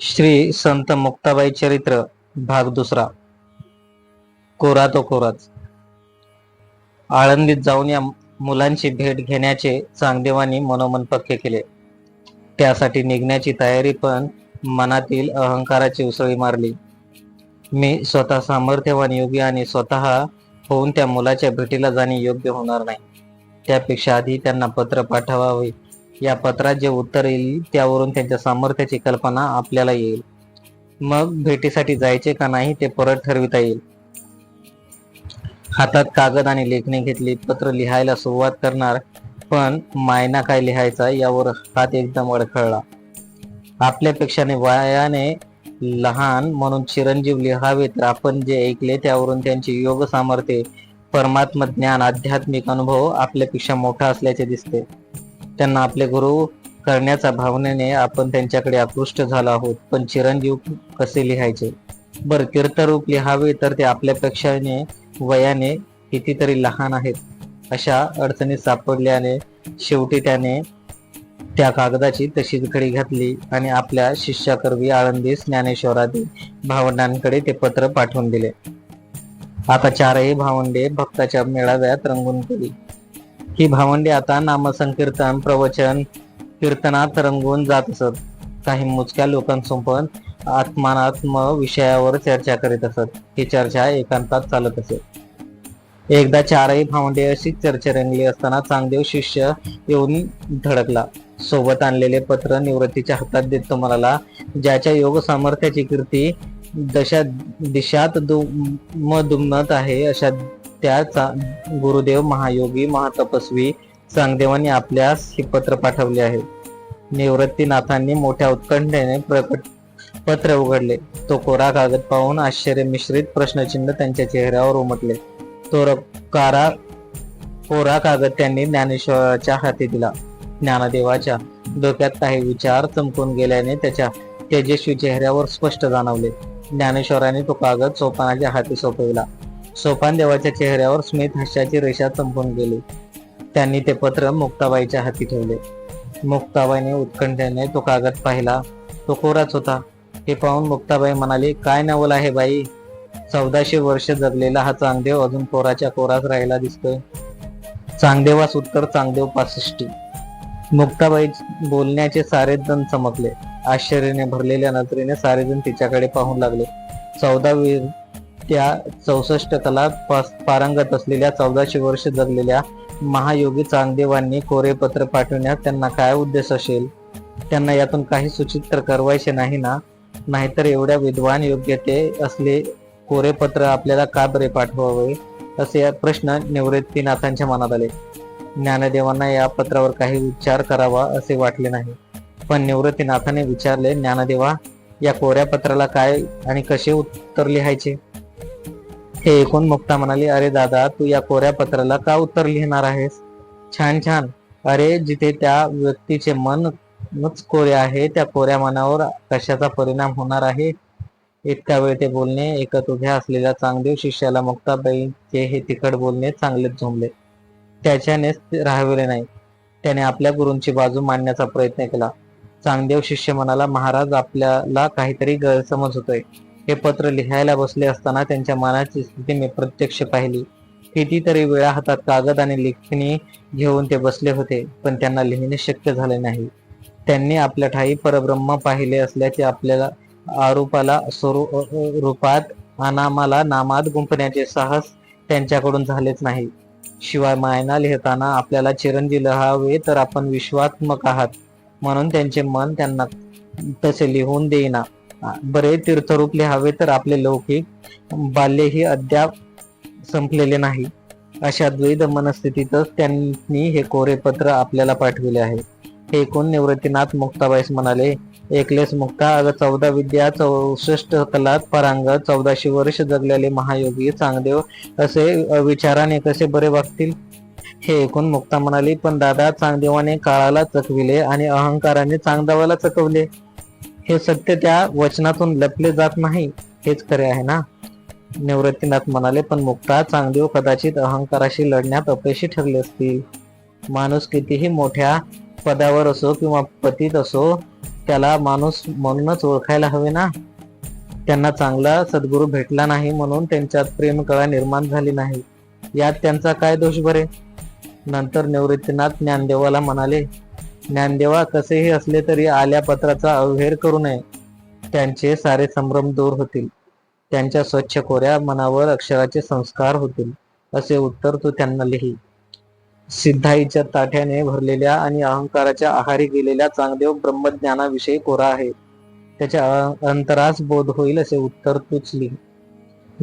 श्री संत मुक्ताबाई चरित्र भाग दुसरा. कोरा तो कोराच. आळंदीत जाऊन या मुलांची भेट घेण्याचे चांगदेवानी मनोमन पक्के केले. त्यासाठी निघण्याची तयारी पण मनातील अहंकाराची उसळी मारली. मी स्वतः सामर्थ्यवान योगी आणि स्वतः होऊन त्या मुलाच्या भेटीला जाणे योग्य होणार नाही. त्यापेक्षा आधी त्यांना पत्र पाठवावे. या पत्रात जे उत्तर येईल त्यावरून त्यांच्या सामर्थ्याची कल्पना आपल्याला येईल. मग भेटीसाठी जायचे का नाही ते परत ठरविता येईल. हातात कागद आणि लेखणी घेतली पत्र लिहायला सुरुवात करणार पण मायना काय लिहायचा यावर हात एकदम अडखळला. आपल्यापेक्षा वयाने लहान म्हणून चिरंजीव लिहावे तर आपण जे ऐकले त्यावरून त्यांचे योग सामर्थ्य परमात्म ज्ञान आध्यात्मिक अनुभव आपल्यापेक्षा मोठा असल्याचे दिसते. त्यांना आपले गुरु करण्याच्या भावनेने आपण त्यांच्याकडे आकृष्ट झालो आहोत. पण चिरंजीव कसे लिहायचे? बर कीर्तरूप लिहावे तर ते आपल्यापेक्षाने वयाने कितीतरी लहान आहेत. अशा अडचणीत सापडल्याने शेवटी त्याने त्या कागदाची तशीच घडी घातली आणि आपल्या शिष्याकरवी आळंदीस ज्ञानेश्वरादी भावंडांकडे ते पत्र पाठवून दिले. आता चारही भावंडे भक्ताच्या मेळाव्यात रंगून गेली. ही भावंडे आता नामसंकीर्तन प्रवचन कीर्तनात रंगून जात असत. काही मोजक्या लोकांसोबत आत्मानात्म विषयावर चर्चा करीत असत. ही चर्चा एकांतात चालत असे. एकदा चारही भावंडे अशी चर्चा रंगली असताना चांगदेव शिष्य येऊन धडकला. सोबत आणलेले पत्र निवृत्तीच्या हातात देत म्हणाला ज्याच्या योग सामर्थ्याची कीर्ती दशा दिशात दुम दुमत आहे अशा त्याचा गुरुदेव महायोगी महातपस्वी चांगदेवांनी आपल्यास हे पत्र पाठवले आहे. निवृत्तीनाथांनी मोठ्या उत्कंठेने प्रकट पत्र उघडले. तो कोरा कागद पाहून आश्चर्य मिश्रित प्रश्नचिन्ह त्यांच्या चेहऱ्यावर उमटले. तो कारा कोरा कागद त्यांनी ज्ञानेश्वराच्या हाती दिला. ज्ञानदेवाच्या डोक्यात काही विचार चमकून गेल्याने त्याच्या तेजस्वी चेहऱ्यावर स्पष्ट जाणवले. ज्ञानेश्वराने तो कागद सोपानाच्या हाती सोपविला. सोपान देवाच्या चेहऱ्यावर स्मित हास्याची रेषा संपून गेली. त्यांनी ते पत्र मुक्ताबाईच्या हाती ठेवले. मुक्ताबाईने उत्कंठेने तो कागद पाहिला. तो कोराच होता. हे पाहून मुक्ताबाई म्हणाली काय नवल आहे बाई? चौदाशे वर्ष जगलेला हा चांगदेव अजून कोराच्या कोराच राहिला दिसतोय. चांगदेवास उत्तर चांगदेव पासष्टी. मुक्ताबाई बोलण्याचे सारे जण चमकले. आश्चर्याने भरलेल्या नजरेने सारेजण तिच्याकडे पाहून लागले. चौदा त्या चौसष्ट कला पारंगत असलेल्या चौदाशे वर्ष जगलेल्या महायोगी चांगदेवांनी कोरे पत्र पाठवण्यात त्यांना काय उद्देश असेल? त्यांना यातून काही सूचित तर करवायचे नाही ना? नाहीतर एवढ्या विद्वान योग्यते असले कोरे पत्र आपल्याला का बरे पाठवावे? असे प्रश्न निवृत्तीनाथांच्या मनात आले. ज्ञानदेवांना या पत्रावर काही उच्चार करावा असे वाटले नाही. पण निवृत्तीनाथाने विचारले ज्ञानदेवा या कोऱ्या पत्राला काय आणि कसे उत्तर लिहायचे? हे ऐकून मुक्ता म्हणाली अरे दादा तू या कोऱ्या पत्राला का उत्तर लिहिणार आहेस? छान छान. अरे जिथे त्या व्यक्तीचे मन कोरे आहे त्या कोऱ्या मनावर कशाचा परिणाम होणार आहे? इतका वेळ ते बोलणे एकत उभ्या असलेल्या चांगदेव शिष्याला मुक्ताबाईचे हे तिखट बोलणे चांगलेच झोंबले. त्याच्यानेच राहविले नाही. त्याने आपल्या गुरूंची बाजू मांडण्याचा प्रयत्न केला. चांगदेव शिष्य म्हणाला महाराज आपल्याला काहीतरी गैरसमज होतोय. हे पत्र लिहायला बसले असताना त्यांच्या मनाची स्थिती मी प्रत्यक्ष पाहिली. कितीतरी वेळा हातात कागद आणि लेखणी घेऊन ते बसले होते पण त्यांना लिहिणे शक्य झाले नाही. त्यांनी आपल्या ठाई परब्रह्म पाहिले असल्याचे आपल्याला आरोपाला स्वरूपात अनामाला नामात गुंफण्याचे साहस त्यांच्याकडून झालेच नाही. शिवाय मायना लिहिताना आपल्याला चिरंजी लिहावे तर आपण विश्वात्मक आहात म्हणून त्यांचे मन त्यांना तसे लिहून देईना. बरे तीर्थरूप लिहावे तर आपले लौकिक बाल्यही अद्याप संपलेले नाही. अशा द्वैध मनस्थितीतच त्यांनी हे कोरे पत्र आपल्याला पाठविले आहे. हे एकूण निवृत्तीनाथ मुक्ताबाईस म्हणाले एकलेस मुक्ता अग चौदा विद्या चौसष्ट कलात परांग चौदाशे वर्ष जगलेले महायोगी चांगदेव असे विचाराने कसे बरे वागतील? हे ऐकून मुक्ता म्हणाली पण दादा चांगदेवाने काळाला चकविले आणि अहंकाराने चांगदावाला चकवले. हे सत्य त्या वचनातून लपले जात नाही हेच खरे आहे ना? निवृत्तीनाथ म्हणाले पण मुक्ता चांगदेव कदाचित अहंकाराशी लढण्यात अपयशी ठरले असतील. माणूस कितीही मोठ्या पदावर असो किंवा पतीत असो त्याला माणूस म्हणूनच ओळखायला हवे ना? त्यांना चांगला सद्गुरू भेटला नाही म्हणून त्यांच्यात प्रेम कळा निर्माण झाली नाही. यात त्यांचा काय दोष बरे? नंतर निवृत्तीनाथ ज्ञानदेवाला म्हणाले ज्ञानदेवा कसेही असले तरी आल्या पत्राचा अवहेर करू नये. त्यांचे सारे संभ्रम दूर होतील. त्यांच्या स्वच्छ कोऱ्या मनावर अक्षराचे संस्कार होतील असे उत्तर तू त्यांना लिही. सिद्धाईच्या ताठ्याने भरलेल्या आणि अहंकाराच्या आहारी गेलेल्या चांगदेव ब्रह्मज्ञानाविषयी कोरा आहे. त्याच्या अंतरास बोध होईल असे उत्तर तूच लिही.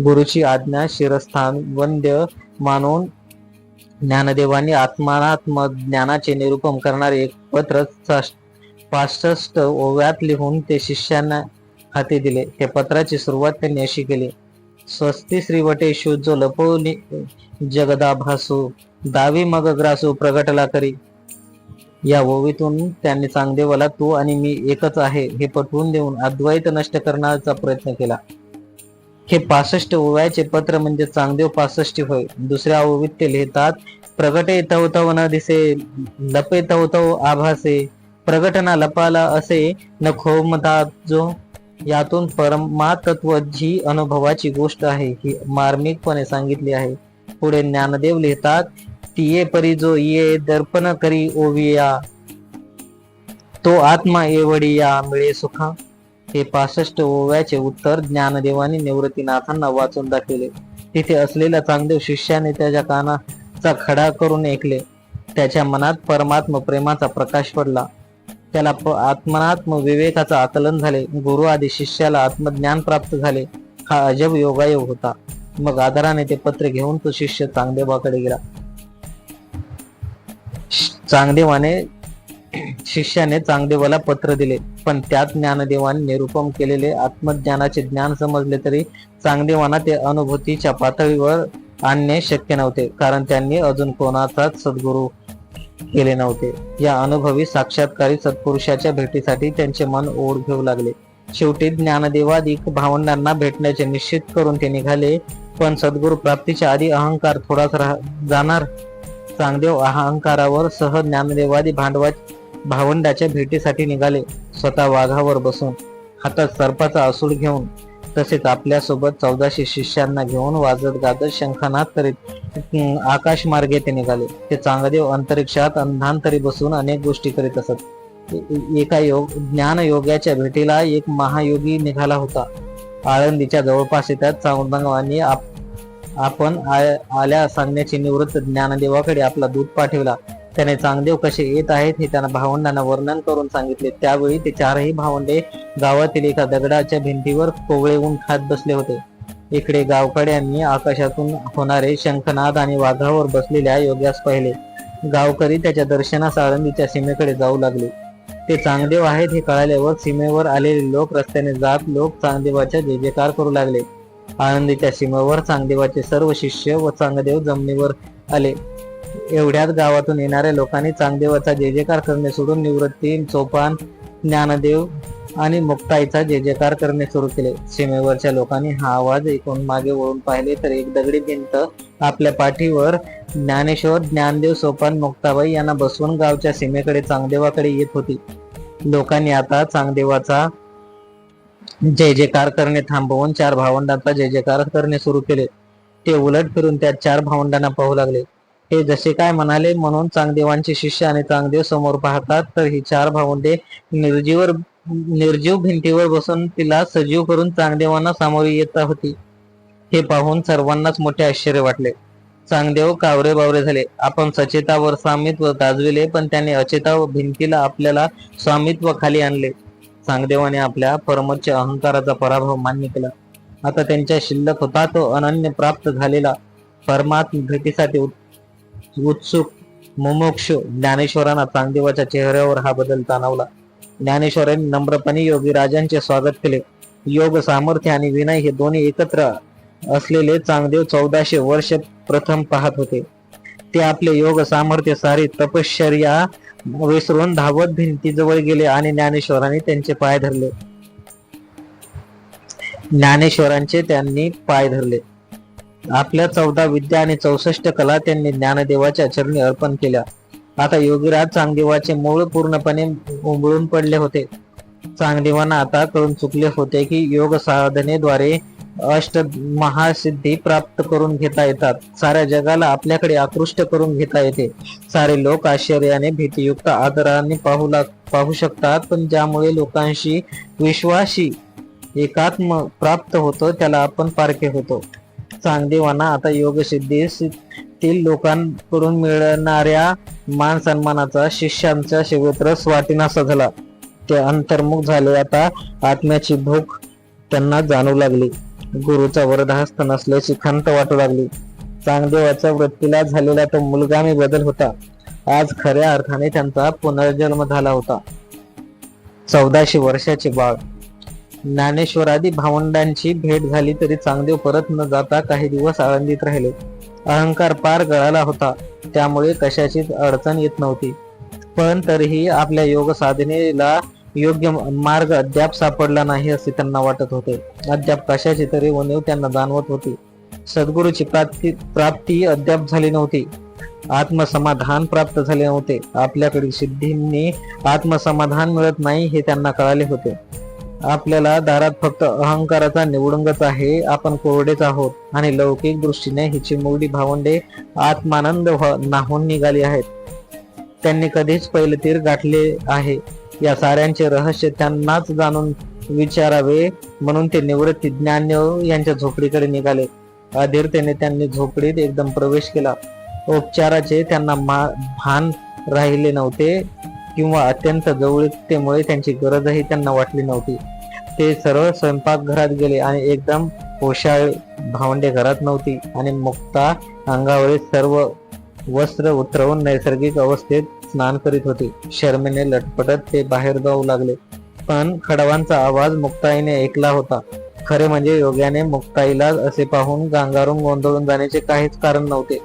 गुरुची आज्ञा शिरस्थान वंद्य मानून ज्ञानदेवांनी आत्मानात्म ज्ञानाचे निरूपण करणारे एक पत्र पासष्ट ओव्यात लिहून ते शिष्यांना हाती दिले. त्या पत्राची सुरुवात त्यांनी अशी केली. स्वस्ती श्रीवटेशू जो लपवली जगदाभासू दावी मग ग्रासू प्रगटला करी. या ओवीतून त्यांनी चांगदेवाला तू आणि मी एकच आहे हे पटवून देऊन अद्वैत नष्ट करण्याचा प्रयत्न केला. हे पासष्ट ओव्याचे पत्र म्हणजे चांगदेव पासष्टी होय. दुसऱ्या ओवीत ते लिहितात प्रगटे तव तव न दिसे लपे तव तव आभासे प्रगटना लपाला असे न खोमता जो यातून परमातत्व जी अनुभवाची गोष्ट आहे ही मार्मिकपणे सांगितली आहे. पुढे ज्ञानदेव लिहितात तिये परी जो ये दर्पण करी ओविया तो आत्मा एवढिया मिळे सुखा. हे पासष्ट ओव्याचे उत्तर ज्ञानदेवानी निवृत्तीनाथांना वाचून दाखवले. तिथे असलेल्या चांगदेव शिष्याने त्याच्या काना चा खडा करून ऐकले. त्याच्या मनात परमात्म प्रेमाचा प्रकाश पडला. त्याला आत्मनात्म विवेकाचं आकलन झाले. गुरु आदी शिष्याला आत्मज्ञान प्राप्त झाले. हा अजब योगायोग होता. मग आदराने ते पत्र घेऊन तो शिष्य चांगदेवाकडे गेला. चांगदेवाने शिष्याने चांगदेवाला पत्र दिले. पण त्यात ज्ञानदेवाने निरूपण केलेले आत्मज्ञानाचे ज्ञान समजले तरी चांगदेवांना ते अनुभूतीच्या पातळीवर आणणे शक्य नव्हते कारण त्यांनी अजून कोणाचाच सद्गुरू केले नव्हते. या अनुभवी साक्षात्कारी सत्पुरुषाच्या भेटीसाठी त्यांचे मन ओढ घेऊ लागले. शेवटी ज्ञानदेवादिक भावंडांना भेटण्याचे निश्चित करून ते निघाले पण सद्गुरु प्राप्तीच्या आधी अहंकार थोडाच राह- जाणार. चांगदेव अहंकारावर सह ज्ञानदेवादी भांडवा भावंडाच्या भेटीसाठी निघाले स्वतः वाघावर बसून हातात सर्पाचा असूड घेऊन. तसेच आपल्यासोबत चौदाशे शिष्यांना घेऊन वाजत गाजत शंखनाद करीत आकाश मार्गे ते निघाले. ते चांगदेव अंतरिक्षात अंधांतरी बसून अनेक गोष्टी करीत असत. एका योग ज्ञान योग्याच्या भेटीला एक महायोगी निघाला होता. आळंदीच्या जवळपास येतात चांगदेवांनी आप आपण आ- आल्या सांगण्याची निवृत्त ज्ञानदेवाकडे आपला दूध पाठवला. त्याने चांगदेव कसे येत आहेत हे त्यांना भावंडांना वर्णन करून सांगितले. त्यावेळी ते चारही भावंडे गावातील एका दगडाच्या भिंतीवर कोवळे खात बसले होते. इकडे गावकड्यांनी आकाशातून होणारे शंखनाद आणि वाघावर बसलेल्या योग्यास पाहिले. गावकरी त्याच्या दर्शनास आळंदीच्या सीमेकडे जाऊ लागले. ते चांगदेव आहेत हे कळाल्यावर सीमेवर आलेले लोक रस्त्याने जात लोक चांगदेवाच्या जय जयकार करू लागले. आनंदीच्या सीमेवर चांगदेवाचे सर्व शिष्य व चांगदेव जमिनीवर आले. एवढ्यात गावातून येणाऱ्या लोकांनी चांगदेवाचा जय जयकार करणे सोडून निवृत्ती चोपान ज्ञानदेव आणि मुक्ताईचा जय जयकार करणे सुरू केले. सीमेवरच्या लोकांनी हा आवाज ऐकून मागे वळून पाहिले तर एक दगडी भिंत आपल्या पाठीवर ज्ञानेश्वर ज्ञानदेव सोपान मुक्ताबाई यांना बसवून गावच्या सीमेकडे चांगदेवाकडे येत होती. लोकांनी आता चांगदेवाचा जय जयकार करणे थांबवून चार भावंडांचा जय जयकार करणे सुरू केले. ते उलट फिरून त्या चार भावंडांना पाहू लागले. हे जसे काय म्हणाले म्हणून चांगदेवांचे शिष्य आणि चांगदेव समोर पाहतात तर ही चार भावंडे निर्जीवर निर्जीव भिंतीवर बसून तिला सजीव करून चांगदेवांना सामोरी येत होती. हे पाहून सर्वांनाच मोठे आश्चर्य वाटले. चांगदेव कावरे बावरे झाले. आपण सचेतावर स्वामित्व गाजविले पण त्याने अचेता व भिंतीला आपल्याला स्वामित्व खाली आणले. चांगदेवाने आपल्या परमोच्च अहंकाराचा पराभव मान्य केला. आता त्यांच्या शिल्लक होता तो अनन्य प्राप्त झालेला. परमात्म भेटीसाठी उत्सुक मुमुक्षु ज्ञानेश्वरांना चांगदेवाच्या चेहऱ्यावर हा बदल जाणवला. ज्ञानेश्वरांनी नम्रपणे योगी राजांचे स्वागत केले. योग सामर्थ्य आणि विनय हे दोन्ही एकत्र असलेले चांगदेव चौदाशे वर्ष प्रथम पाहत होते. ते आपले योग सामर्थ्य सारी तपश्चर्या विसरून धावत भिंतीजवळ गेले आणि ज्ञानेश्वरांनी त्यांचे पाय धरले. ज्ञानेश्वरांचे त्यांनी पाय धरले. आपल्या चौदा विद्या आणि चौसष्ट कला त्यांनी ज्ञानदेवाच्या चरणी अर्पण केल्या. आता योगीराज चांगदेवाचे मूळ पूर्णपणे उमळून पडले होते. चांगदेवांना आता कळून चुकले होते की योग साधनेद्वारे अष्ट महासिद्धी प्राप्त करून घेता येतात. साऱ्या जगाला आपल्याकडे आकृष्ट करून घेता येते. सारे लोक आश्चर्याने भीतीयुक्त आदराने पाहू लाग पाहू शकतात पण ज्यामुळे लोकांशी विश्वासी एकात्म प्राप्त होतो त्याला आपण पारखे होतो. चांगदेवांना आता योग सिद्धीतील लोकांकडून मिळणाऱ्या मान सन्मानाचा शिष्यांचा सेवेत वाटेनासा झाला ते अंतर्मुख झाले. आता आत्म्याची भूक त्यांना जाणू लागली. गुरुचा वरदहस्त नसल्याची खंत वाटू लागली. चांगदेवाच्या वृत्तीला झालेला तो मुलगामी बदल होता. आज खऱ्या अर्थाने त्यांचा पुनर्जन्म झाला होता. चौदाशे वर्षाचे बाळ. ज्ञानेश्वरादी भावंडांची भेट झाली तरी चांगदेव परत न जाता काही दिवस आळंदीत राहिले. अहंकार पार गळाला होता. त्यामुळे कशाचीच अडचण येत नव्हती. पण तरीही आपल्या योग साधनेला योग्य मार्ग अद्याप सापडला नाही असे त्यांना वाटत होते. अद्याप कशाची तरी उणीव त्यांना जाणवत होती. सद्गुरूची प्राप्ती प्राप्ती अद्याप झाली नव्हती. आत्मसमाधान प्राप्त झाले नव्हते. आपल्याकडील सिद्धींनी आत्मसमाधान मिळत नाही हे त्यांना कळाले होते. आपल्याला दारात फक्त अहंकाराचा निवडुंगच आहे. आपण कोरडेच आहोत आणि लौकिक दृष्टीने हिची मुरडी भावंडे आत्मानंद नाहून निघाली आहेत. त्यांनी कधीच पहिले तीर गाठले आहे. या साऱ्यांचे रहस्य त्यांनाच जाणून विचारावे म्हणून ते निवृत्ती ज्ञान यांच्या झोपडीकडे निघाले. अधीरतेने त्यांनी झोपडीत एकदम प्रवेश केला. उपचाराचे त्यांना मा- भान राहिले नव्हते. किंवा अत्यंत जवळीकतेमुळे त्यांची गरजही त्यांना वाटली नव्हती. ते सरळ स्वयंपाकघरात गेले आणि एकदम पोशाळ भावंडे घरात नव्हती आणि मुक्ता अंगावरील सर्व वस्त्र उतरवून नैसर्गिक अवस्थेत स्नान करीत होते. शर्मेने लटपटत ते बाहेर जाऊ लागले. पण खडवांचा आवाज मुक्ताईने ऐकला होता. खरे म्हणजे योग्याने मुक्ताईला असे पाहून गांगारून गोंधळून जाण्याचे काहीच कारण नव्हते.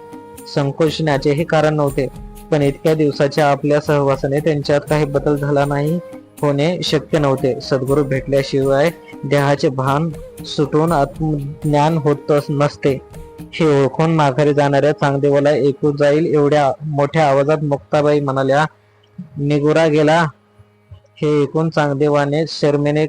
संकोचण्याचेही कारण नव्हते. पण इतक्या दिवसाच्या आपल्या सहवासाने त्यांच्यात काही बदल झाला नाही होणे शक्य नव्हते. सद्गुरू भेटल्याशिवाय देहाचे भान सुटून आत्मज्ञान होत नसते. हे ओळखून माघारी जाणाऱ्या चांगदेवाला ऐकू जाईल एवढ्या मोठ्या आवाजात मुक्ताबाई म्हणाल्या निगुरा गेला. हे ऐकून चांगदेवाने शर्मेने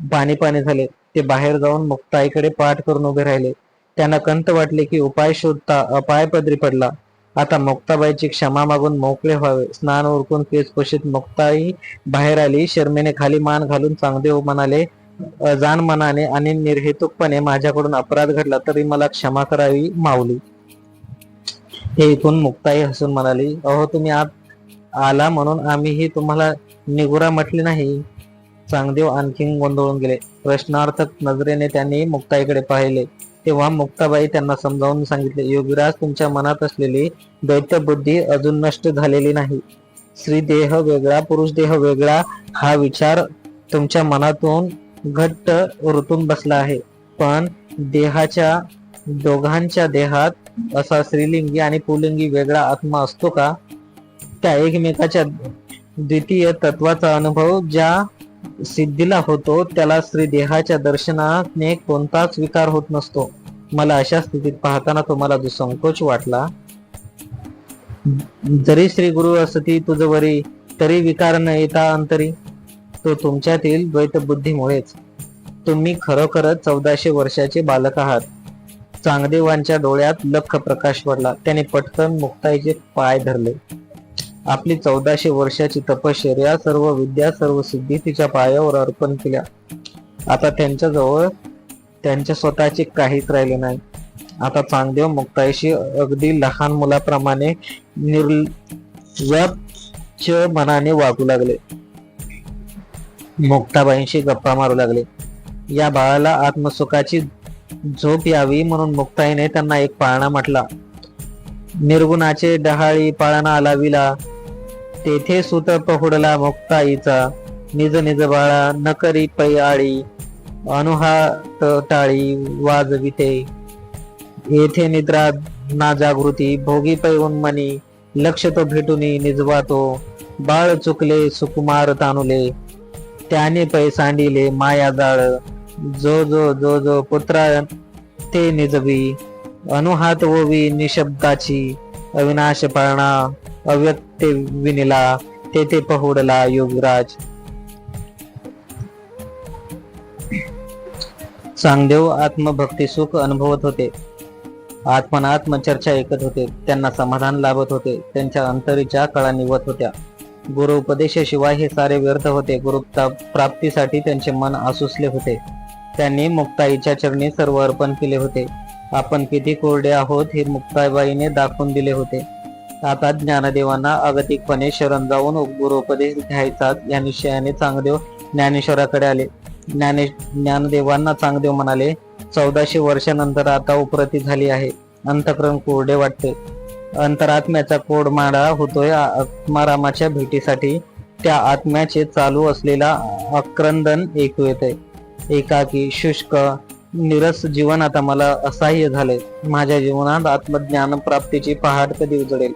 पाणी पाणी झाले. ते बाहेर जाऊन मुक्ताईकडे पाठ करून उभे राहिले. त्यांना कंत वाटले की उपाय शोधता अपाय पदरी पडला. आता मुक्ताबाईची क्षमा मागून मोकळे व्हावे. स्नान उरकून केसपोशीत मुक्ताई बाहेर आली. शर्मेने खाली मान घालून चांगदेव म्हणाले अजान मनाने आणि निर्हेतुकपणे माझ्याकडून अपराध घडला तरी मला क्षमा करावी माऊली. हे इथून मुक्ताई हसून म्हणाली अहो तुम्ही आत आला म्हणून आम्हीही तुम्हाला निगुरा म्हटले नाही. चांगदेव आणखीन गोंधळून गेले. प्रश्नार्थक नजरेने त्यांनी मुक्ताईकडे पाहिले. तेव्हा मुक्ताबाई त्यांना समजावून सांगितले योगीराज तुमच्या मनात असलेली दैत्य बुद्धी अजून नष्ट झालेली नाही. स्त्री देह वेगळा पुरुष देह वेगळा हा विचार तुमच्या मनातून घट्ट रुतून बसला आहे. पण देहाच्या दोघांच्या देहात असा स्त्रीलिंगी आणि पुलिंगी वेगळा आत्मा असतो का? त्या एकमेकाच्या द्वितीय तत्वाचा अनुभव ज्या सिद्धीला होतो त्याला श्री देहाच्या दर्शनाने कोणताच विकार होत नसतो. मला अशा स्थितीत पाहताना तुम्हाला जो संकोच वाटला जरी श्री गुरु असती तुझवरी तरी विकार न येता अंतरी तो तुमच्यातील द्वैत बुद्धीमुळेच तुम्ही खरोखरच चौदाशे वर्षाचे बालक आहात. चांगदेवांच्या डोळ्यात लख प्रकाश पडला. त्याने पटकन मुक्ताईचे पाय धरले. आपली चौदाशे वर्षाची तपश्चर्या सर्व विद्या सर्व सिद्धी तिच्या पायावर अर्पण केल्या. आता त्यांच्याजवळ त्यांच्या स्वतःचे काहीच राहिले नाही. आता चांगदेव मुक्ताईशी अगदी लहान मुलाप्रमाणे मनाने वागू लागले. मुक्ताबाईंशी गप्पा मारू लागले. या बाळाला आत्मसुखाची झोप यावी म्हणून मुक्ताईने त्यांना एक पाळणा म्हटला. निर्गुणाचे डहाळी पाळणा लाविला. तेथे सुत पहुडला मुक्ताईचा. निज निज बाळा नकरी पै आळी अनुहात टाळी वाजविते. येथे निद्रा ना जागृती भोगी पै उन्मनी लक्ष तो भेटुनी निजवातो. बाळ चुकले सुकुमार तानुले त्याने पै सांडिले माया जाळ. जो जो जो जो पुत्रा ते निजवी अनुहात ओवी निशब्दाची अविनाश पाळणा. अव्यक्त विनिला तेथे पहुडला योगराज. चांगदेव आत्मभक्ती सुख अनुभवत होते. आत्मनात्म चर्चा ऐकत होते. त्यांना समाधान लाभत होते. त्यांच्या अंतरीच्या कळा निवत होत्या. गुरु उपदेशाशिवाय हे सारे व्यर्थ होते. गुरु प्राप्तीसाठी त्यांचे मन आसुसले होते. त्यांनी मुक्ताईच्या चरणी सर्व अर्पण केले होते. आपण किती कोरडे आहोत हे मुक्ताबाईने दाखवून दिले होते. आता ज्ञानदेवांना अगतिकपणे शरण जाऊन गुरुपदेश घ्यायचा या निश्चयाने चांगदेव ज्ञानेश्वराकडे आले. ज्ञाने ज्ञानदेवांना चांगदेव म्हणाले चौदाशे वर्षानंतर आता उपरती झाली आहे. अंतकरण कोरडे वाटते. अंतरात्म्याचा कोड माडा होतोय. आत्मारामाच्या भेटीसाठी त्या आत्म्याचे चालू असलेला अक्रंदन ऐकू येते एकाकी शुष्क निरस जीवन आता मला असह्य झाले माझ्या जीवनात आत्मज्ञान प्राप्तीची पहाट कधी उजडेल?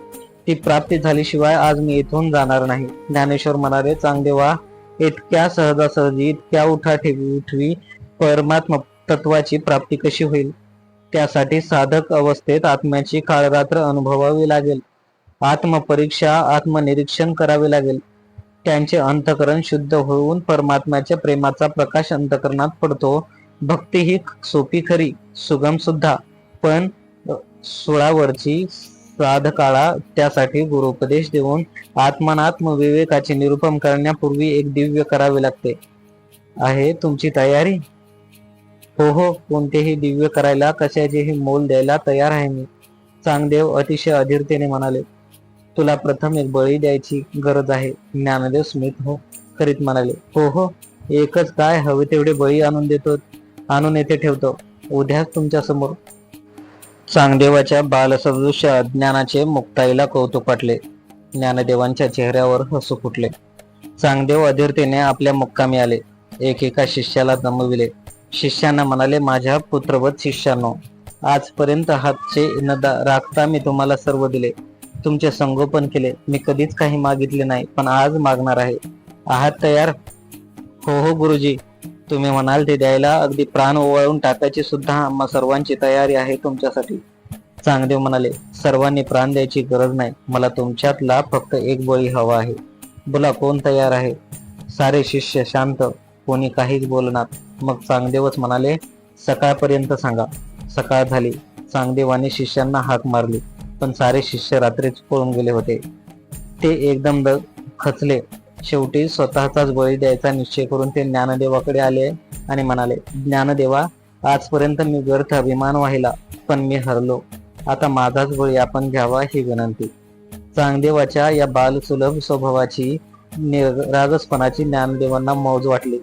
ती प्राप्ती झाल्याशिवाय आज मी इथून जाणार नाही. ज्ञानेश्वर म्हणाले चांगदेवा इतक्या सहजासहजी इतक्या उठा ठेवी उठवी परमात्म तत्वाची प्राप्ती कशी होईल? त्यासाठी साधक अवस्थेत आत्म्याची काळरात्र अनुभवावी लागेल. आत्मपरीक्षा आत्मनिरीक्षण करावे लागेल. त्यांचे अंतकरण शुद्ध होऊन परमात्म्याच्या प्रेमाचा प्रकाश अंतकरणात पडतो. भक्ती ही सोपी खरी सुगम सुद्धा पण सोळावरची श्राद्धकाळा त्यासाठी गुरुपदेश देऊन आत्मनात्म विवेकाचे निरूपण करण्यापूर्वी एक दिव्य करावे लागते. आहे तुमची तयारी? हो हो कोणतेही दिव्य करायला कशाचेही मोल द्यायला तयार आहे मी. चांगदेव अतिशय अधीरतेने म्हणाले तुला प्रथम एक बळी द्यायची गरज आहे. ज्ञानदेव स्मित हो करीत म्हणाले हो हो एकच काय हवे तेवढे बळी आणून देतो आणून येथे ठेवतो. उद्याच तुमच्यासमोर चांगदेवाच्या बालसदृश अज्ञानाचे मुक्ताईला कौतुक वाटले. ज्ञानदेवांच्या चेहऱ्यावर हसू फुटले. चांगदेव अधीरतेने आपल्या मुक्कामी आले. एकेका शिष्याला जमविले शिष्यांना म्हणाले माझ्या पुत्रवत शिष्यांनो आजपर्यंत हातचे नदा राखता मी तुम्हाला सर्व दिले. तुमचे संगोपन केले. मी कधीच काही मागितले नाही पण आज मागणार आहे. आहात तयार? हो हो गुरुजी. तुम्ही म्हणाल ते द्यायला अगदी प्राण ओवाळून टाकायची सुद्धा आम्हा सर्वांची तयारी आहे तुमच्यासाठी. चांगदेव म्हणाले सर्वांनी प्राण द्यायची गरज नाही. मला तुमच्यातला फक्त एक बळी हवा आहे. बोला कोण तयार आहे? सारे शिष्य शांत. कोणी काहीच बोलणार. मग चांगदेवच म्हणाले सकाळपर्यंत सांगा. सकाळ झाली. चांगदेवाने शिष्यांना हाक मारली पण सारे शिष्य रात्रीच पळून गेले होते. ते एकदम खचले. शेवटी स्वतःचाच बळी द्यायचा निश्चय करून ते ज्ञानदेवाकडे आले आणि म्हणाले ज्ञानदेवा आजपर्यंत मी व्यर्थ अभिमान वाहिला पण मी हरलो. आता माझाच बळी आपण घ्यावा ही विनंती. चांगदेवाच्या या बालसुलभ स्वभावाची रागसपणाची ज्ञानदेवांना मौज वाटली.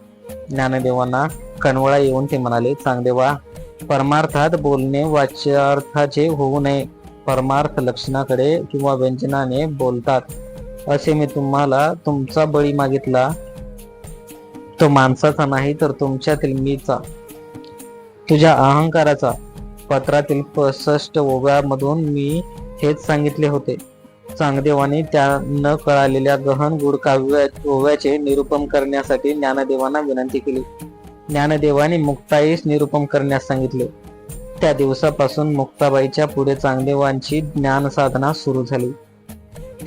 ज्ञानदेवांना कणवळा येऊन ते म्हणाले चांगदेवा परमार्थात बोलणे वाच्यार्थाचे होऊ नये. परमार्थ लक्षणाकडे किंवा व्यंजनाने बोलतात. असे मी तुम्हाला तुमचा बळी मागितला. तो माणसाचा नाही तर तुमच्यातील मीचा. तुझ्या अहंकाराचा पत्रातील पसष्ट ओव्यामधून मी हेच सांगितले होते. चांगदेवाने त्या न कळालेल्या गहन गुड काव्य ओव्याचे निरूपण करण्यासाठी ज्ञानदेवांना विनंती केली. ज्ञानदेवाने मुक्ताईस निरूपण करण्यास सांगितले. त्या दिवसापासून मुक्ताबाईच्या पुढे चांगदेवांची ज्ञान साधना सुरू झाली.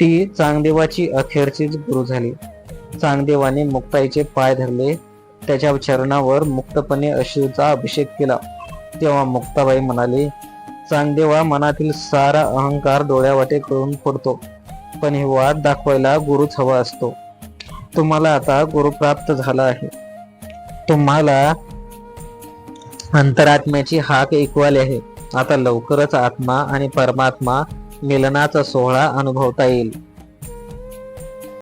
ती चांगदेवाची अखेरचीच गुरु झाली. चांगदेवाने मुक्ताईचे पाय धरले. त्याच्या चरणावर मुक्तपणे अश्रूचा अभिषेक केला. तेव्हा मुक्ताबाई म्हणाली चांगदेवा मनातील सारा अहंकार डोळ्यावाटे करून फोडतो. पण हे वाद दाखवायला गुरुच हवा असतो. तुम्हाला आता गुरु प्राप्त झाला आहे. तुम्हाला अंतरात्म्याची हाक ऐकवाली आहे. आता लवकरच आत्मा आणि परमात्मा मिलनाचा सोहळा अनुभवता येईल.